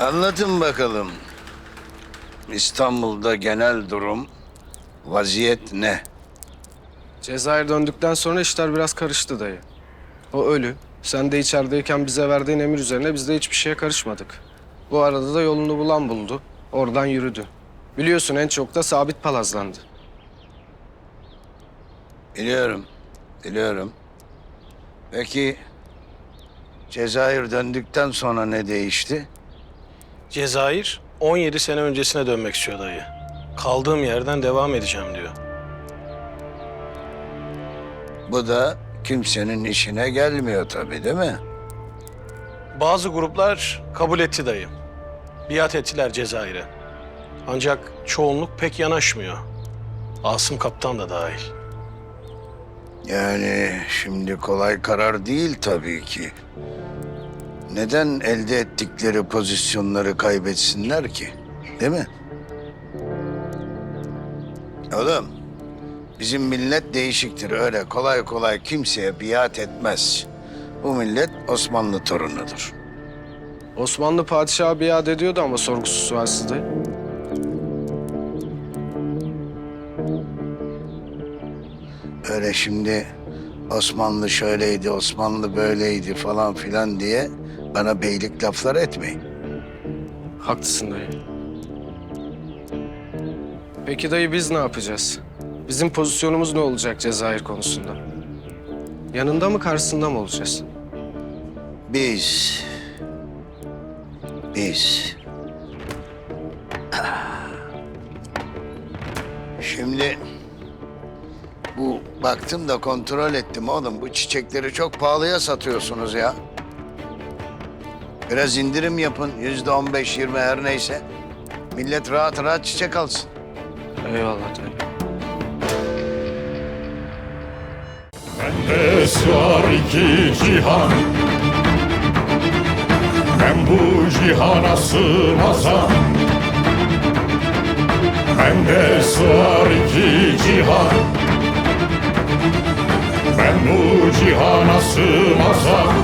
Anlatın bakalım. İstanbul'da genel durum, vaziyet ne? Cezayir döndükten sonra işler biraz karıştı dayı. O ölü. Sen de içerideyken bize verdiğin emir üzerine biz de hiçbir şeye karışmadık. Bu arada da yolunu bulan buldu. Oradan yürüdü. Biliyorsun en çok da sabit palazlandı. Biliyorum, biliyorum. Peki Cezayir döndükten sonra ne değişti? Cezayir 17 sene öncesine dönmek istiyor dayı. Kaldığım yerden devam edeceğim diyor. Bu da kimsenin işine gelmiyor tabii değil mi? Bazı gruplar kabul etti dayı. Biat ettiler Cezayir'e. Ancak çoğunluk pek yanaşmıyor. Asım Kaptan da dahil. Yani şimdi kolay karar değil tabii ki. Neden elde ettikleri pozisyonları kaybetsinler ki? Değil mi? Oğlum, bizim millet değişiktir. Öyle kolay kolay kimseye biat etmez. Bu millet Osmanlı torunudur. Osmanlı padişahı biat ediyordu ama sorgusuz sualsiz. Öyle şimdi Osmanlı şöyleydi, Osmanlı böyleydi falan filan diye bana beylik laflar etmeyin. Haklısın dayı. Peki dayı biz ne yapacağız? Bizim pozisyonumuz ne olacak Cezayir konusunda? Yanında mı karşısında mı olacağız? Biz... Biz... Şimdi... Bu baktım da kontrol ettim oğlum. Bu çiçekleri çok pahalıya satıyorsunuz ya. Biraz indirim yapın. Yüzde on beş, yirmi her neyse. Millet rahat rahat çiçek alsın. Eyvallah tabii. Bende sığar iki cihan Ben bu cihana sığmazam Bende sığar iki cihan Ben bu cihana sığmazam